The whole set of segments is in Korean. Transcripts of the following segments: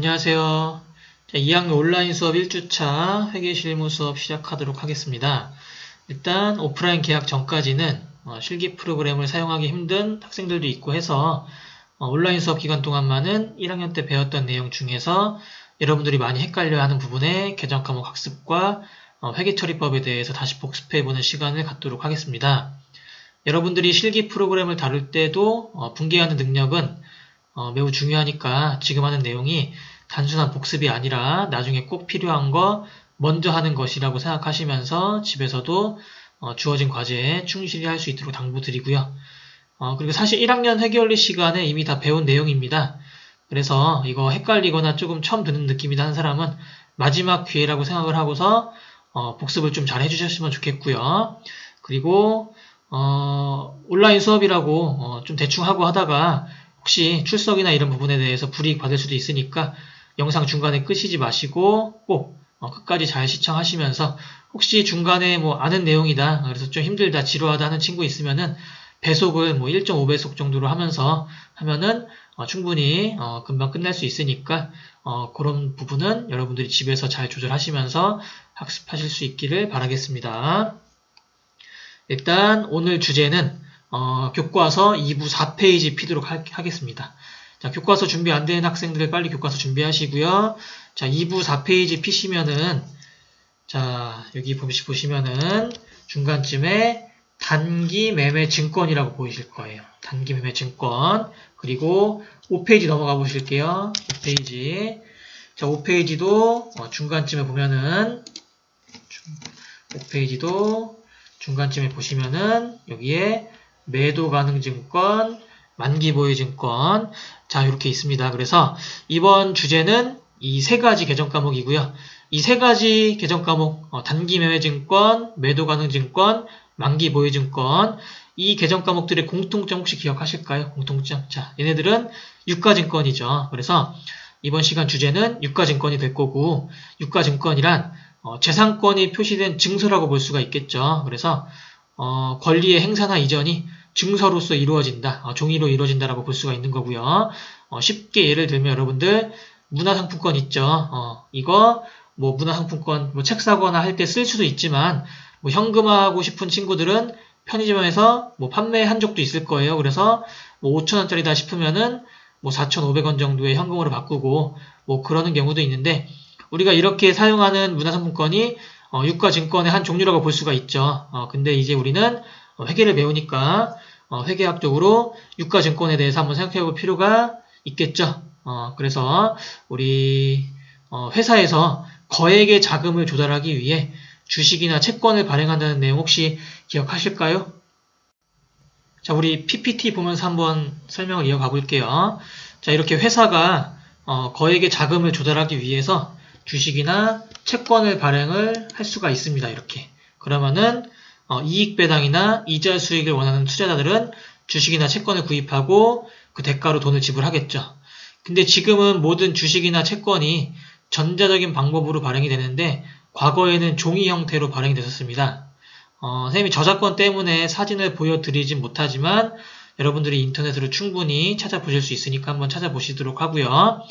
안녕하세요. 자, 2학년 온라인 수업 1주차 회계 실무 수업 시작하도록 하겠습니다. 일단 오프라인 계약 전까지는 어, 실기 프로그램을 사용하기 힘든 학생들도 있고 해서 어, 온라인 수업 기간 동안만은 1학년 때 배웠던 내용 중에서 여러분들이 많이 헷갈려하는 부분의 개정 과목 학습과 어, 회계 처리법에 대해서 다시 복습해보는 시간을 갖도록 하겠습니다. 여러분들이 실기 프로그램을 다룰 때도 분개하는 능력은 어, 매우 중요하니까 지금 하는 내용이 단순한 복습이 아니라 나중에 꼭 필요한 거 먼저 하는 것이라고 생각하시면서 집에서도 어, 주어진 과제에 충실히 할 수 있도록 당부드리고요. 어, 그리고 사실 1학년 회계원리 시간에 이미 다 배운 내용입니다. 그래서 이거 헷갈리거나 조금 처음 듣는 느낌이다 하는 사람은 마지막 기회라고 생각을 하고서 어, 복습을 좀 잘 해주셨으면 좋겠고요. 그리고 어, 온라인 수업이라고 어, 좀 대충 하고 하다가 혹시 출석이나 이런 부분에 대해서 불이익 받을 수도 있으니까 영상 중간에 끄시지 마시고 꼭 어, 끝까지 잘 시청하시면서 혹시 중간에 뭐 아는 내용이다 그래서 좀 힘들다 지루하다 하는 친구 있으면은 배속을 뭐 1.5배속 정도로 하면서 하면은 어, 충분히 어, 금방 끝날 수 있으니까 어, 그런 부분은 여러분들이 집에서 잘 조절하시면서 학습하실 수 있기를 바라겠습니다. 일단 오늘 주제는 어, 교과서 2부 4페이지 피도록 하, 겠습니다 자, 교과서 준비 안 된 학생들 빨리 교과서 준비하시고요. 자, 2부 4페이지 피시면은 자, 여기 보시면은 중간쯤에 단기 매매 증권이라고 보이실 거예요. 단기 매매 증권. 그리고 5페이지 넘어가 보실게요. 5페이지. 자, 5페이지도 어, 중간쯤에 보면은 5페이지도 중간쯤에 보시면은 여기에 매도 가능 증권, 만기 보유 증권. 자, 이렇게 있습니다. 그래서 이번 주제는 이 세 가지 개정 과목이고요. 이 세 가지 개정 과목, 어, 단기 매매 증권, 매도 가능 증권, 만기 보유 증권. 이 개정 과목들의 공통점 혹시 기억하실까요? 공통점. 자, 얘네들은 유가증권이죠. 그래서 이번 시간 주제는 유가증권이 될 거고, 유가증권이란 어, 재산권이 표시된 증서라고 볼 수가 있겠죠. 그래서 어, 권리의 행사나 이전이 증서로서 이루어진다, 어, 종이로 이루어진다라고 볼 수가 있는 거고요. 어, 쉽게 예를 들면 여러분들 문화상품권 있죠. 어, 이거 뭐 문화상품권 뭐 책 사거나 할 때 쓸 수도 있지만 뭐 현금화하고 싶은 친구들은 편의점에서 뭐 판매한 적도 있을 거예요. 그래서 뭐 5천원짜리다 싶으면은 뭐 4,500원 정도의 현금으로 바꾸고 뭐 그러는 경우도 있는데 우리가 이렇게 사용하는 문화상품권이 어, 유가증권의 한 종류라고 볼 수가 있죠. 어, 근데 이제 우리는 어, 회계를 배우니까 어, 회계학적으로 유가증권에 대해서 한번 생각해 볼 필요가 있겠죠. 어, 그래서 우리 회사에서 거액의 자금을 조달하기 위해 주식이나 채권을 발행한다는 내용 혹시 기억하실까요? 자, 우리 PPT 보면서 한번 설명을 이어가 볼게요. 자, 이렇게 회사가 거액의 자금을 조달하기 위해서 주식이나 채권을 발행을 할 수가 있습니다. 이렇게. 그러면은 어, 이익 배당이나 이자 수익을 원하는 투자자들은 주식이나 채권을 구입하고 그 대가로 돈을 지불하겠죠. 근데 지금은 모든 주식이나 채권이 전자적인 방법으로 발행이 되는데 과거에는 종이 형태로 발행이 됐었습니다. 어, 선생님이 저작권 때문에 사진을 보여드리진 못하지만 여러분들이 인터넷으로 충분히 찾아보실 수 있으니까 한번 찾아보시도록 하고요.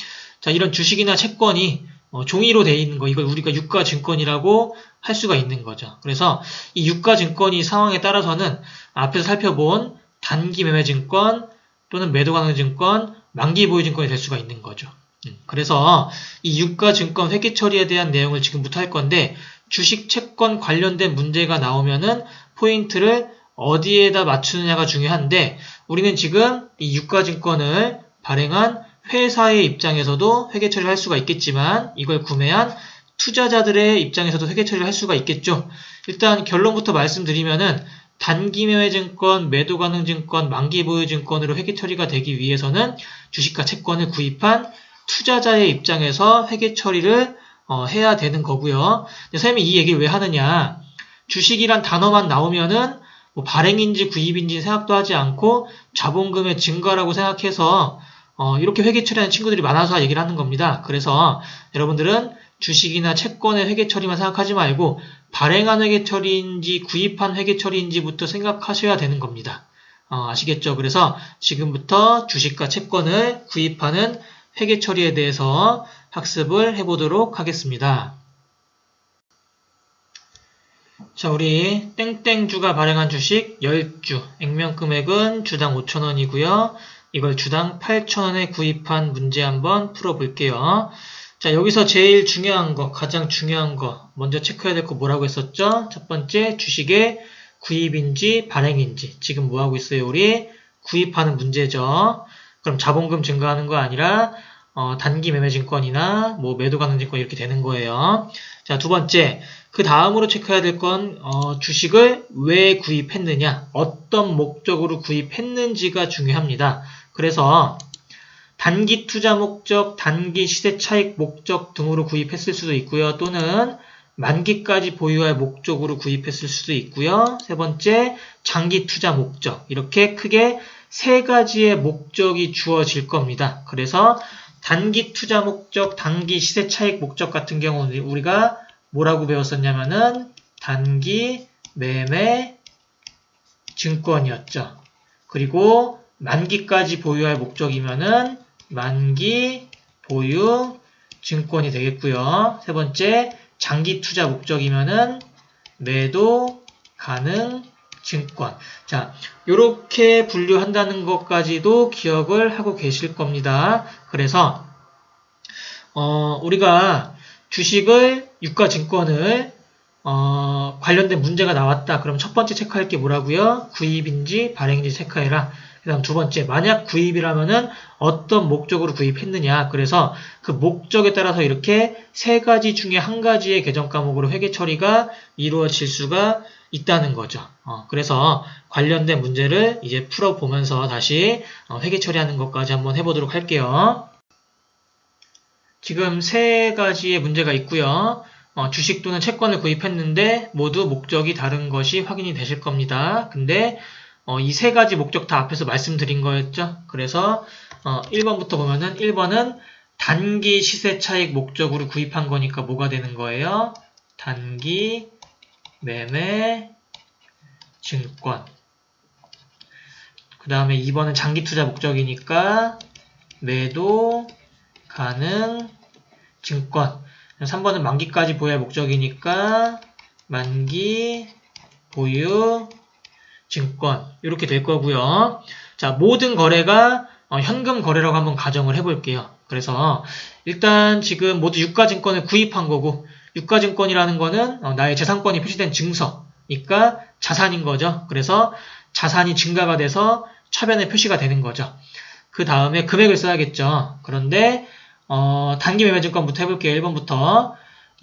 자, 이런 주식이나 채권이 어, 종이로 되어 있는 거 이걸 우리가 유가증권이라고 할 수가 있는 거죠. 그래서 이 유가증권이 상황에 따라서는 앞에서 살펴본 단기 매매증권 또는 매도가능증권, 만기보유증권이 될 수가 있는 거죠. 음, 그래서 이 유가증권 회계 처리에 대한 내용을 지금부터 할 건데 주식 채권 관련된 문제가 나오면은 포인트를 어디에다 맞추느냐가 중요한데 우리는 지금 이 유가증권을 발행한 회사의 입장에서도 회계 처리를 할 수가 있겠지만 이걸 구매한 투자자들의 입장에서도 회계 처리를 할 수가 있겠죠. 일단 결론부터 말씀드리면은 단기 매매증권, 매도 가능 증권, 만기 보유 증권으로 회계 처리가 되기 위해서는 주식과 채권을 구입한 투자자의 입장에서 회계 처리를 어, 해야 되는 거고요. 선생님이 이 얘기를 왜 하느냐? 주식이란 단어만 나오면은 뭐 발행인지 구입인지 생각도 하지 않고 자본금의 증가라고 생각해서 어, 이렇게 회계 처리하는 친구들이 많아서 얘기를 하는 겁니다. 그래서 여러분들은 주식이나 채권의 회계 처리만 생각하지 말고 발행한 회계 처리인지 구입한 회계 처리인지부터 생각하셔야 되는 겁니다. 어, 아시겠죠? 그래서 지금부터 주식과 채권을 구입하는 회계 처리에 대해서 학습을 해보도록 하겠습니다. 자, 우리 땡땡주가 발행한 주식 10주, 액면 금액은 주당 5천원이고요. 이걸 주당 8천원에 구입한 문제 한번 풀어볼게요. 자, 여기서 제일 중요한 거, 가장 중요한 거, 먼저 체크해야 될 거 뭐라고 했었죠? 첫 번째, 주식의 구입인지 발행인지. 지금 뭐 하고 있어요? 우리 구입하는 문제죠. 그럼 자본금 증가하는 거 아니라 어, 단기 매매 증권이나 뭐 매도 가능 증권 이렇게 되는 거예요. 자, 두 번째. 그 다음으로 체크해야 될 건 어, 주식을 왜 구입했느냐, 어떤 목적으로 구입했는지가 중요합니다. 그래서 단기 투자 목적, 단기 시세 차익 목적 등으로 구입했을 수도 있고요. 또는 만기까지 보유할 목적으로 구입했을 수도 있고요. 세 번째, 장기 투자 목적. 이렇게 크게 세 가지의 목적이 주어질 겁니다. 그래서 단기 투자 목적, 단기 시세 차익 목적 같은 경우는 우리가 뭐라고 배웠었냐면은 단기 매매 증권이었죠. 그리고 만기까지 보유할 목적이면은 만기 보유 증권이 되겠고요. 세 번째, 장기 투자 목적이면은 매도 가능 증권. 자, 이렇게 분류한다는 것까지도 기억을 하고 계실 겁니다. 그래서 어, 우리가 주식을 유가 증권을 어, 관련된 문제가 나왔다. 그럼 첫 번째 체크할 게 뭐라고요? 구입인지 발행인지 체크해라. 그 다음 두 번째, 만약 구입이라면은 어떤 목적으로 구입했느냐. 그래서 그 목적에 따라서 이렇게 세 가지 중에 한 가지의 계정 과목으로 회계 처리가 이루어질 수가 있다는 거죠. 어, 그래서 관련된 문제를 이제 풀어보면서 다시 어, 회계 처리하는 것까지 한번 해보도록 할게요. 지금 세 가지의 문제가 있고요. 어, 주식 또는 채권을 구입했는데 모두 목적이 다른 것이 확인이 되실 겁니다. 근데 어, 이 세 가지 목적 다 앞에서 말씀드린 거였죠. 그래서 어, 1번부터 보면은 1번은 단기 시세 차익 목적으로 구입한 거니까 뭐가 되는 거예요? 단기 매매 증권. 그 다음에 2번은 장기 투자 목적이니까 매도 가능 증권. 3번은 만기까지 보유할 목적이니까 만기 보유 증권 이렇게 될 거고요. 자 모든 거래가 어, 현금 거래라고 한번 가정을 해볼게요. 그래서 일단 지금 모두 유가증권을 구입한 거고 유가증권이라는 거는 어, 나의 재산권이 표시된 증서니까 자산인 거죠. 그래서 자산이 증가가 돼서 차변에 표시가 되는 거죠. 그 다음에 금액을 써야겠죠. 그런데 어, 단기 매매증권부터 해볼게요. 1번부터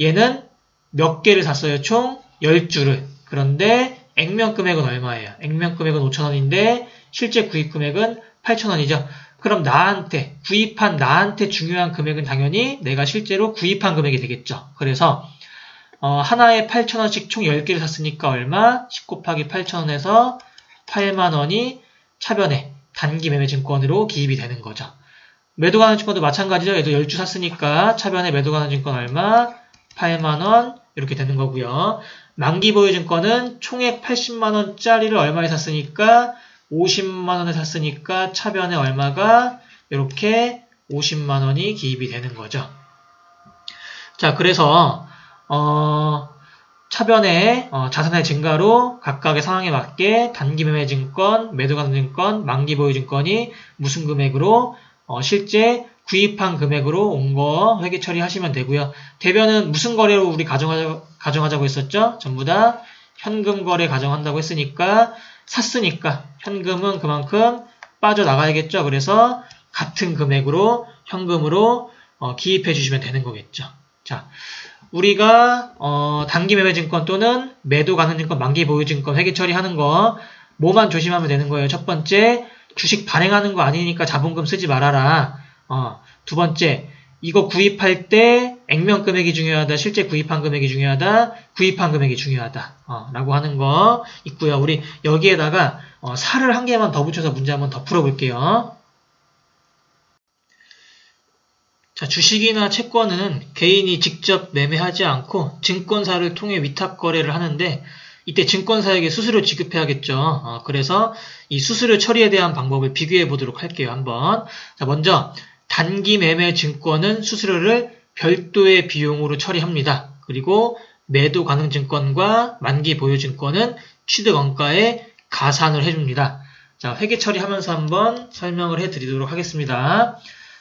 얘는 몇 개를 샀어요? 총 10주를. 그런데 액면 금액은 얼마예요? 액면 금액은 5천원인데 실제 구입 금액은 8천원이죠. 그럼 나한테 구입한 나한테 중요한 금액은 당연히 내가 실제로 구입한 금액이 되겠죠. 그래서 어, 하나에 8천원씩 총 10개를 샀으니까 얼마? 10 곱하기 8천원에서 8만원이 차변에 단기 매매 증권으로 기입이 되는 거죠. 매도 가능 증권도 마찬가지죠. 얘도 10주 샀으니까 차변에 매도 가능 증권 얼마? 8만원 이렇게 되는 거고요. 만기 보유 증권은 총액 80만원짜리를 얼마에 샀으니까 50만원에 샀으니까 차변에 얼마가 이렇게 50만원이 기입이 되는 거죠. 자, 그래서 어, 차변의 어, 자산의 증가로 각각의 상황에 맞게 단기 매매 증권, 매도 가능 증권, 만기 보유 증권이 무슨 금액으로 어, 실제 구입한 금액으로 온 거 회계 처리하시면 되고요. 대변은 무슨 거래로 우리 가정하자, 가정하자고 했었죠? 전부 다 현금 거래 가정한다고 했으니까 샀으니까 현금은 그만큼 빠져나가야겠죠. 그래서 같은 금액으로 현금으로 어, 기입해 주시면 되는 거겠죠. 자, 우리가 어, 단기 매매 증권 또는 매도 가능 증권, 만기 보유 증권 회계 처리하는 거 뭐만 조심하면 되는 거예요. 첫 번째, 주식 발행하는 거 아니니까 자본금 쓰지 말아라. 어, 두 번째, 이거 구입할 때 액면 금액이 중요하다, 실제 구입한 금액이 중요하다, 구입한 금액이 중요하다, 어, 라고 하는 거 있고요. 우리 여기에다가 어, 살을 한 개만 더 붙여서 문제 한번 더 풀어볼게요. 자, 주식이나 채권은 개인이 직접 매매하지 않고 증권사를 통해 위탁 거래를 하는데 이때 증권사에게 수수료 지급해야 겠죠. 어, 그래서 이 수수료 처리에 대한 방법을 비교해 보도록 할게요. 한번. 자, 먼저 단기 매매 증권은 수수료를 별도의 비용으로 처리합니다. 그리고 매도 가능 증권과 만기 보유 증권은 취득 원가에 가산을 해줍니다. 자, 회계 처리하면서 한번 설명을 해 드리도록 하겠습니다.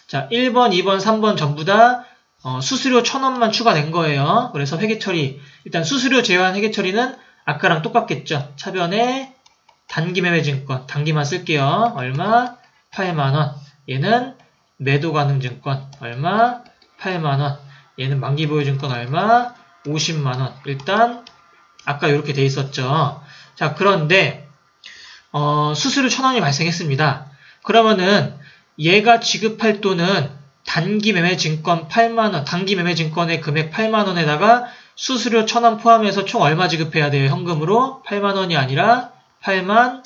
자, 1번, 2번, 3번 전부 다 어, 수수료 1000원만 추가된 거예요. 그래서 회계 처리, 일단 수수료 제외한 회계 처리는 아까랑 똑같겠죠. 차변에 단기 매매 증권, 단기만 쓸게요. 얼마? 8만원. 얘는 매도 가능 증권, 얼마? 8만원. 얘는 만기 보유 증권 얼마? 50만원. 일단, 아까 이렇게 돼 있었죠. 자, 그런데, 어, 수수료 1000원이 발생했습니다. 그러면은, 얘가 지급할 돈은 단기 매매 증권 8만원, 단기 매매 증권의 금액 8만원에다가 수수료 1000원 포함해서 총 얼마 지급해야 돼요? 현금으로 8만원이 아니라 8만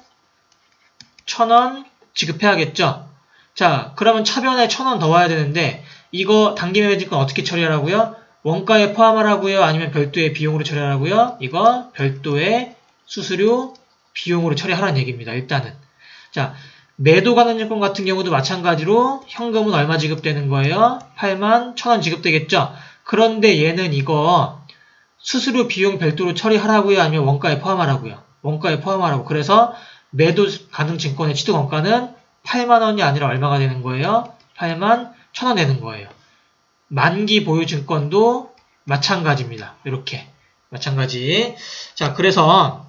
1000원 지급해야겠죠? 자, 그러면 차변에 1000원 더 와야 되는데 이거 단기 매매 증권 어떻게 처리하라고요? 원가에 포함하라고요? 아니면 별도의 비용으로 처리하라고요? 이거 별도의 수수료 비용으로 처리하라는 얘기입니다. 일단은. 자, 매도 가능증권 같은 경우도 마찬가지로 현금은 얼마 지급되는 거예요? 8만 1000원 지급되겠죠? 그런데 얘는 이거 수수료 비용 별도로 처리하라고요? 아니면 원가에 포함하라고요? 원가에 포함하라고. 그래서 매도 가능 증권의 취득 원가는 8만 원이 아니라 얼마가 되는 거예요? 8만 1000원 되는 거예요. 만기 보유 증권도 마찬가지입니다. 이렇게. 마찬가지. 자, 그래서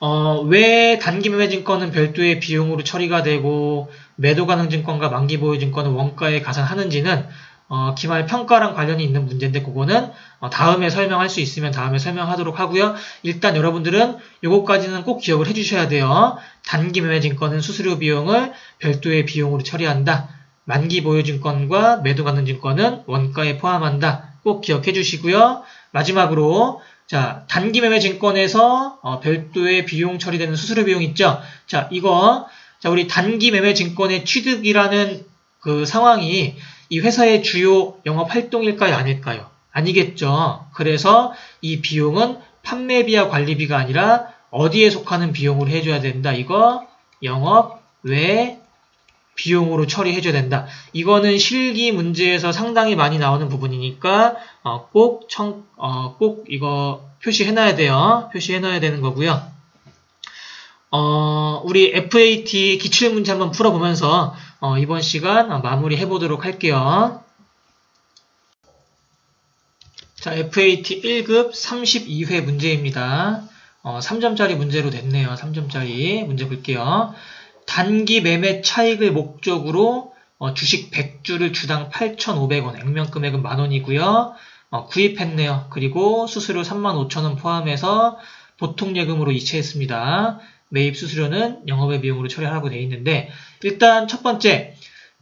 어, 왜 단기 매매 증권은 별도의 비용으로 처리가 되고 매도 가능 증권과 만기 보유 증권은 원가에 가산하는지는 어, 기말 평가랑 관련이 있는 문제인데 그거는 어, 다음에 설명할 수 있으면 다음에 설명하도록 하고요. 일단 여러분들은 요거까지는 꼭 기억을 해주셔야 돼요. 단기 매매 증권은 수수료 비용을 별도의 비용으로 처리한다. 만기 보유 증권과 매도 가능 증권은 원가에 포함한다. 꼭 기억해 주시고요. 마지막으로 자, 단기 매매 증권에서 어, 별도의 비용 처리되는 수수료 비용 있죠? 자, 이거 자, 우리 단기 매매 증권의 취득이라는 그 상황이 이 회사의 주요 영업 활동일까요, 아닐까요? 아니겠죠. 그래서 이 비용은 판매비와 관리비가 아니라 어디에 속하는 비용으로 해줘야 된다. 이거 영업 외 비용으로 처리해줘야 된다. 이거는 실기 문제에서 상당히 많이 나오는 부분이니까 어, 꼭, 청, 어, 꼭 이거 표시해놔야 돼요. 표시해놔야 되는 거고요. 어, 우리 FAT 기출문제 한번 풀어보면서 어, 이번 시간 마무리 해보도록 할게요. 자, FAT 1급 32회 문제입니다. 어, 3점짜리 문제로 됐네요. 3점짜리 문제 볼게요. 단기 매매 차익을 목적으로 어, 주식 100주를 주당 8,500원, 액면 금액은 만원이고요. 어, 구입했네요. 그리고 수수료 35,000원 포함해서 보통 예금으로 이체했습니다. 매입 수수료는 영업의 비용으로 처리하라고 되어 있는데 일단 첫 번째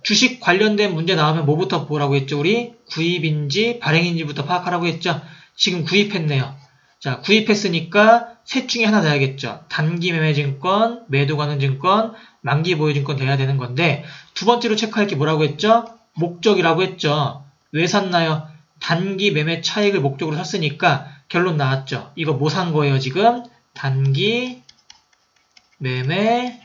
주식 관련된 문제 나오면 뭐부터 보라고 했죠? 우리 구입인지 발행인지부터 파악하라고 했죠? 지금 구입했네요. 자, 구입했으니까 셋 중에 하나 돼야겠죠. 단기 매매 증권, 매도 가능 증권, 만기 보유 증권 돼야 되는 건데 두 번째로 체크할 게 뭐라고 했죠? 목적이라고 했죠. 왜 샀나요? 단기 매매 차익을 목적으로 샀으니까 결론 나왔죠. 이거 뭐 산 거예요, 지금? 단기 매매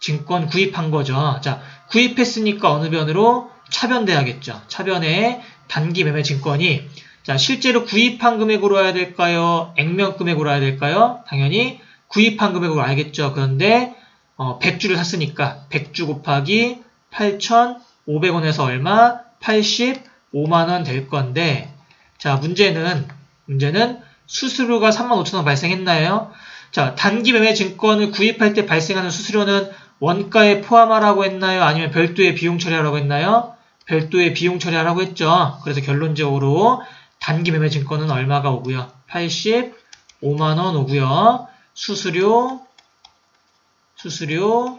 증권 구입한 거죠. 자, 구입했으니까 어느 변으로 차변돼야겠죠. 차변에 단기 매매 증권이 자, 실제로 구입한 금액으로 와야 될까요? 액면 금액으로 와야 될까요? 당연히 구입한 금액으로 와야겠죠. 그런데 어, 100주를 샀으니까 100주 곱하기 8,500원에서 얼마? 85만원 될 건데 자, 문제는 문제는 수수료가 35,000원 발생했나요? 자, 단기 매매 증권을 구입할 때 발생하는 수수료는 원가에 포함하라고 했나요? 아니면 별도의 비용 처리하라고 했나요? 별도의 비용 처리하라고 했죠. 그래서 결론적으로 단기 매매 증권은 얼마가 오고요? 85만원 오고요. 수수료, 수수료,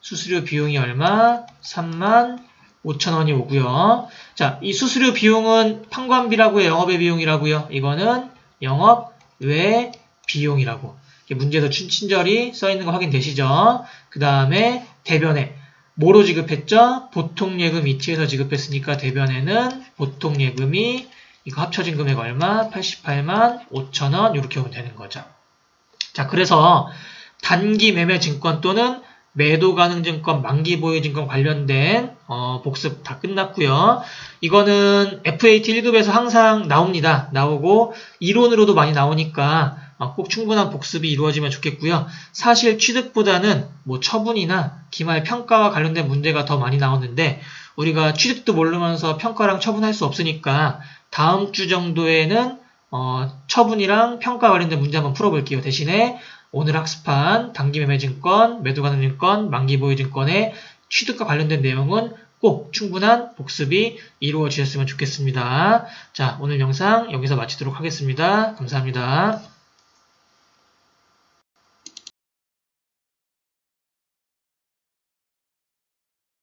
수수료 비용이 얼마? 3만 5천원이 오고요. 자, 이 수수료 비용은 판관비라고요? 영업의 비용이라고요? 이거는 영업 외 비용이라고. 문제에서 친절히 써 있는 거 확인되시죠? 그 다음에 대변에 뭐로 지급했죠? 보통 예금 이체해서 지급했으니까 대변에는 보통 예금이 이거 합쳐진 금액 얼마? 88만 5천원 이렇게 오면 되는 거죠. 자, 그래서 단기 매매 증권 또는 매도 가능 증권, 만기 보유 증권 관련된 어, 복습 다 끝났고요. 이거는 FAT 1급에서 항상 나옵니다. 나오고 이론으로도 많이 나오니까 어, 꼭 충분한 복습이 이루어지면 좋겠고요. 사실 취득보다는 뭐 처분이나 기말 평가와 관련된 문제가 더 많이 나오는데 우리가 취득도 모르면서 평가랑 처분할 수 없으니까 다음 주 정도에는 어, 처분이랑 평가 관련된 문제 한번 풀어볼게요. 대신에 오늘 학습한 단기매매증권, 매도가능증권, 만기보유증권의 취득과 관련된 내용은 꼭 충분한 복습이 이루어지셨으면 좋겠습니다. 자, 오늘 영상 여기서 마치도록 하겠습니다. 감사합니다.